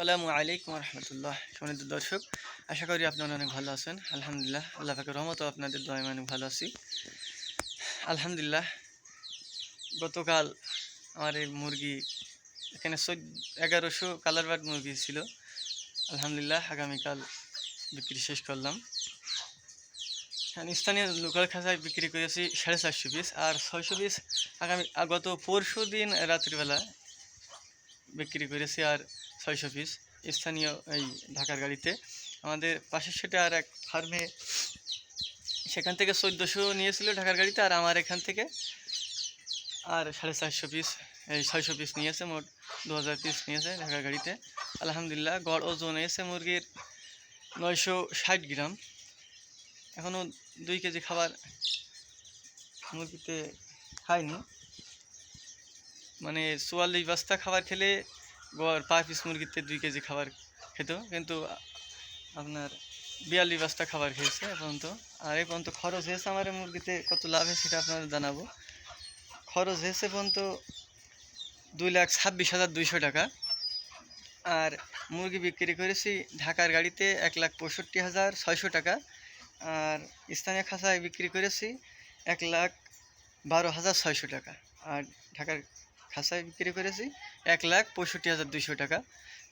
আসসালামু আলাইকুম রহমতুল্লাহ সম্মানিত দর্শক? আশা করি আপনারা অনেক ভালো আছেন। আলহামদুলিল্লাহ, আল্লাহ পাকের রহমত আপনাদের দোয়ায় অনেক ভালো আছি। আলহামদুলিল্লাহ, গতকাল আমার এই মুরগি, এখানে চোদ্দ, এগারোশো কালার বার্ড মুরগি ছিল। আলহামদুলিল্লাহ, আগামীকাল বিক্রি শেষ করলাম। এখানে স্থানীয় লোকাল খাঁচায় বিক্রি করেছি সাড়ে চারশো পিস আর ছয়শো পিস আগামী, গত পরশু দিন রাত্রিবেলা বিক্রি করেছি আর ছয়শো পিস। স্থানীয় এই ঢাকার গাড়িতে। আমাদের পাশের সেটা আর এক ফার্মে সেখান থেকে চোদ্দোশো নিয়েছিল ঢাকার গাড়িতে আর আমার এখান থেকে আর সাড়ে চারশো পিস, এই ছয়শো পিস নিয়েছে, মোট দু হাজার পিস নিয়েছে ঢাকার গাড়িতে। আলহামদুলিল্লাহ, গড় ওজন এসে মুরগির নয়শো ষাট গ্রাম। এখনও দুই কেজি খাবার মুরগিতে খাইনি। মানে চুয়াল্লিশ বস্তা খাবার খেলে গড় পার পিস মুরগিতে দুই কেজি খাবার খেত, কিন্তু আপনার বিয়াল্লিশ বস্তা খাবার খেয়েছে এ পর্যন্ত। আর এই পর্যন্ত খরচ হয়েছে আমার মুরগিতে কত লাভ হয়েছে সেটা আপনাদের জানাব। খরচ হয়েছে পর্যন্ত দুই লাখ ছাব্বিশ হাজার দুইশো টাকা। আর মুরগি বিক্রি করেছি ঢাকার গাড়িতে এক লাখ পঁয়ষট্টি হাজার ছয়শো টাকা। আর স্থানীয় খাসায় বিক্রি করেছি এক লাখ বারো হাজার ছয়শো টাকা। আর ঢাকার খাঁচায় বিক্রি করেছি এক লাখ পঁয়ষট্টি হাজার দুইশো টাকা।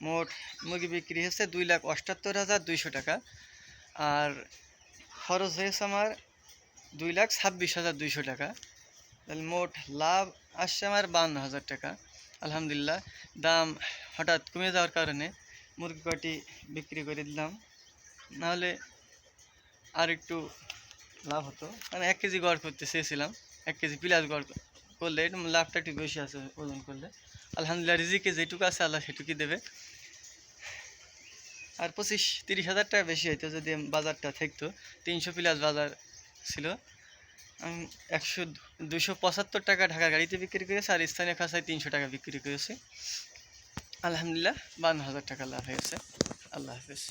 মোট মুরগি বিক্রি হয়েছে দুই লাখ অষ্টাত্তর হাজার দুইশো টাকা। আর খরচ হয়েছে আমার দুই লাখ ছাব্বিশ হাজার দুইশো টাকা। তাহলে মোট লাভ আসছে আমার বান্ন হাজার টাকা। আলহামদুলিল্লাহ, দাম হঠাৎ কমে যাওয়ার কারণে মুরগি কটি বিক্রি করে দিলাম। নাহলে আর একটু লাভ হতো। মানে এক কেজি গড় করতে চেয়েছিলাম, এক কেজি পিলাস গড় করলে লাভটা একটু বেশি আছে ওজন করলে। আলহামদুলিল্লাহ, রিজিকে যেটুকু আছে আল্লাহ সেটুকুই দেবে। আর পঁচিশ, তিরিশ হাজার টাকা বেশি হইতো যদি বাজারটা থাকতো। তিনশো প্লাস বাজার ছিল। একশো দুশো পঁচাত্তর টাকা ঢাকা গাড়িতে বিক্রি করেছি আর স্থানীয় খাসায় তিনশো টাকা বিক্রি করেছি। আলহামদুলিল্লাহ, বান্ন হাজার টাকা লাভ হয়েছে। আল্লাহ হাফিজ।